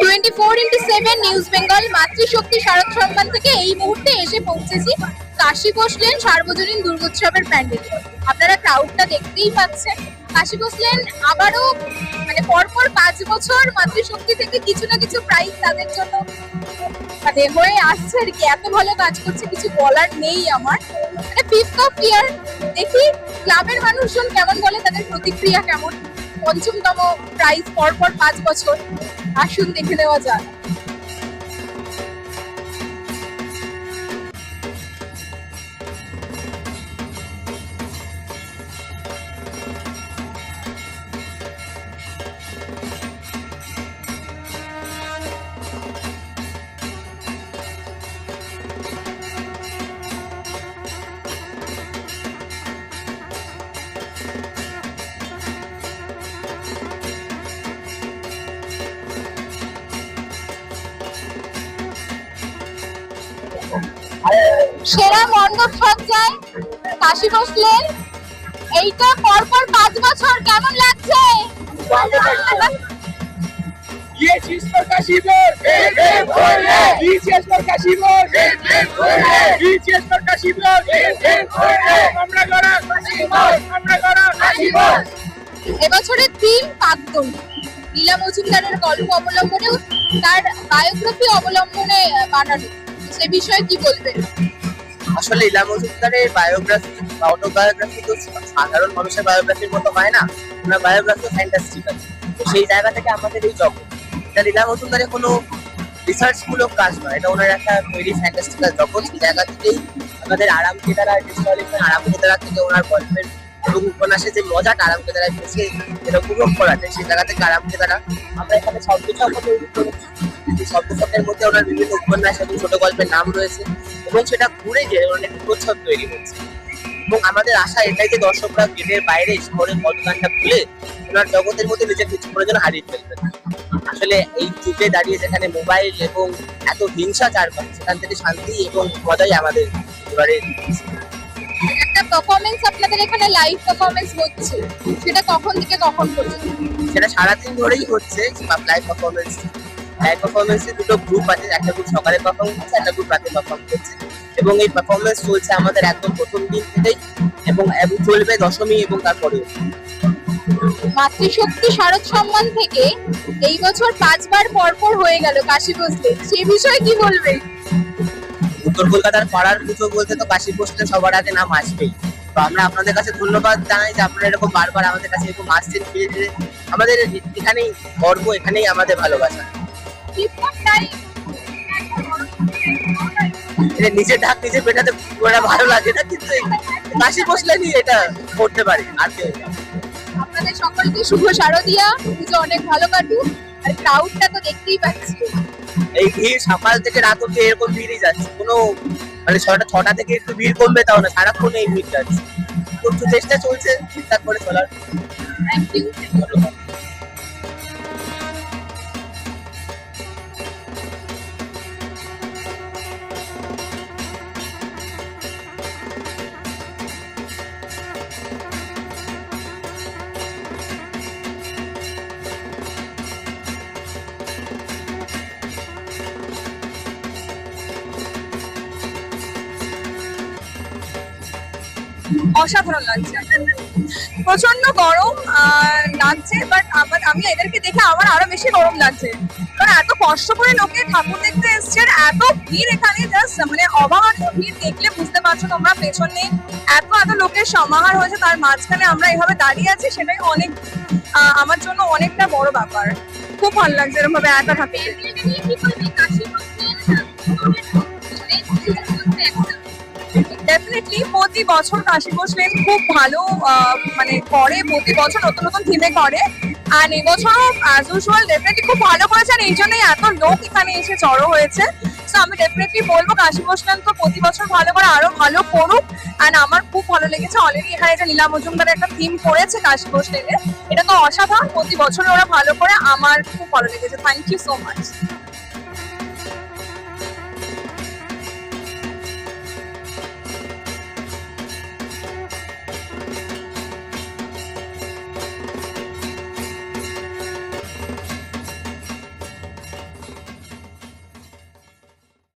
Four into seven news Bengal মাতৃশক্তি শারদ সম্মান থেকে এই মুহূর্তে এসে পৌঁছেছি কাশী বসলেন সার্বজনীন দুর্গোৎসবের প্যান্ডেল। আপনারা ক্রাউডটা দেখতেই পাচ্ছেন। কাশী বসলেন আবারও মানে পরপর পাঁচ বছর মাতৃশক্তি থেকে কিছু না কিছু প্রাইজ তাদের জন্য মানে হয়ে আসছে আর কি। এত ভালো কাজ করছে, কিছু বলার নেই আমার। মানে ফিফথ অফ ইয়ার দেখি ক্লাবের মানুষজন কেমন বলে, তাদের প্রতিক্রিয়া কেমন? পঞ্চমতম প্রাইজ পরপর পাঁচ বছর। আসুন দেখে নেওয়া যাক। সেরা মণ্ডপ সজ্জায় কাশি বসলেন এইটা পরপর পাঁচ বছর কেমন লাগছে ये चीज पर का शिवर ये चीज पर का शिवर ये चीज पर का शिवर আমরা গড়া আমরা গড়া এবছরের থিম পাকদম লীলা মজুমদারের গল্প অবলম্বনে তার বায়োগ্রাফি অবলম্বনে বানানো সে বিষয়ে কি বলবেন আসলে ইলা মজুমদারের বায়োগ্রাফি বা অটোবায়োগ্রাফি তো সাধারণ মানুষের বায়োগ্রাফির মতো হয় না। ওনার বায়োগ্রাফি ফ্যান্টাস্টিক আছে। তো সেই জায়গা থেকে আমাদের এই জগৎ। এটা লীলা মজুমদারের কোনো রিসার্চমূলক কাজ নয়। এটা ওনার একটা তৈরি ফ্যান্টাস্টিক্যাল জগৎ। সেই জায়গা থেকেই আমাদের আরাম কেদারা আরাম কেদারা থেকে ওনার গল্পের এবং উপন্যাসের যে মজাটা আরাম কেদারায় পেয়েছে যেটা উপভোগ করা যায়, সেই জায়গা থেকে আরাম কেদারা আমরা এখানে শব্দচক্র তৈরি করেছি এই শব্দচক্রের মধ্যে ওনার বিভিন্ন উপন্যাস এবং ছোট গল্পের নাম রয়েছে এবং সেটা ঘুরে গিয়ে অনেক প্রচ্ছদ তৈরি হচ্ছে এবং আমাদের আশা এটাই যে দর্শকরা গেটের বাইরে শহরের মতদানটা খুলে ওনার জগতের মধ্যে নিজের কিছু প্রয়োজন হারিয়ে ফেলবেন। আসলে এই যুগে দাঁড়িয়ে যেখানে মোবাইল এবং এত হিংসা চারপাশে, সেখান থেকে শান্তি এবং মজাই আমাদের এবারে। পারফরমেন্স আপনাদের এখানে লাইভ পারফরমেন্স হচ্ছে? সেটা কখন থেকে কখন পর্যন্ত? সেটা সারাদিন ধরেই হচ্ছে লাইভ পারফরমেন্স লাইভ পারফরমেন্সে দুটো গ্রুপ আছে একটা গ্রুপ সকালে পারফর্ম করছে একটা গ্রুপ রাতে পারফর্ম করছে এবং এই পারফরমেন্স চলছে আমাদের একদম প্রথম দিন থেকেই এবং চলবে দশমী এবং তারপরেও। মাতৃশক্তি শারদ সম্মান থেকে এই বছর পাঁচবার পরপর হয়ে গেল কাশী বসলে সে বিষয়ে কি বলবে উত্তর কলকাতার পাড়ার পুজো বলতে তো কাশী বসলে সবার আগে নাম আসবেই। তো আমরা আপনাদের কাছে ধন্যবাদ জানাই যে আপনারা এরকম বারবার আমাদের কাছে এরকম আসছেন আমাদের এখানেই গর্ব, এখানেই আমাদের ভালোবাসা। নিজের ঢাক নিজে পেটাতে একটা ভালো লাগে না, কিন্তু কাশি বসলে নিয়ে এটা করতে পারি, আর কেউ আপনাদের সকলকে শুভ শারদিয়া, পুজো অনেক ভালো কাটুক, আর ক্রাউডটা তো দেখতেই পাচ্ছি। এই ভিড় সকাল থেকে রাত অব্দি এরকম ভিড়ই যাচ্ছে। কোনো মানে ছটা ছটা থেকে একটু ভিড় কমবে তাও না সারাক্ষণ এই ভিড় যাচ্ছে একটু চেষ্টা চলছে ঠিকঠাক করে চলার। অসাধারণ লাগছে। প্রচণ্ড গরম লাগছে বাট আমার, আমি এদেরকে দেখে আমার আরও বেশি গরম লাগছে। কারণ এত কষ্ট করে লোকে ঠাকুর দেখতে এসছে এত ভিড় এখানে জাস্ট মানে অভাবনীয় ভিড় দেখলে বুঝতে পারছ তোমরা পেছনে এত এত লোকের সমাহার হয়েছে, তার মাঝখানে আমরা এইভাবে দাঁড়িয়ে আছি, সেটাই অনেক আমার জন্য অনেকটা বড় ব্যাপার। খুব ভালো লাগছে এরকম ভাবে একা ঠাকুর। ডেফিনেটলি প্রতি বছর কাশি বসলেন খুব ভালো মানে করে, প্রতি বছর নতুন নতুন থিমে করে। আর এবছরও অ্যাজ ইউজুয়াল ডেফিনেটলি খুব ভালো করেছে। আর এই জন্যই এত লোক এখানে এসে জড়ো হয়েছে। তো আমি ডেফিনেটলি বলব, কাশি বসলেন তো প্রতি বছর ভালো করে আরও ভালো করুক। অ্যান্ড আমার খুব ভালো লেগেছে। অলরেডি এখানে যে লীলা মজুমদার একটা থিম করেছে কাশি বসলেনের এটা তো অসাধারণ। প্রতি বছর ওরা ভালো করে, আমার খুব ভালো লেগেছে। Thank you so much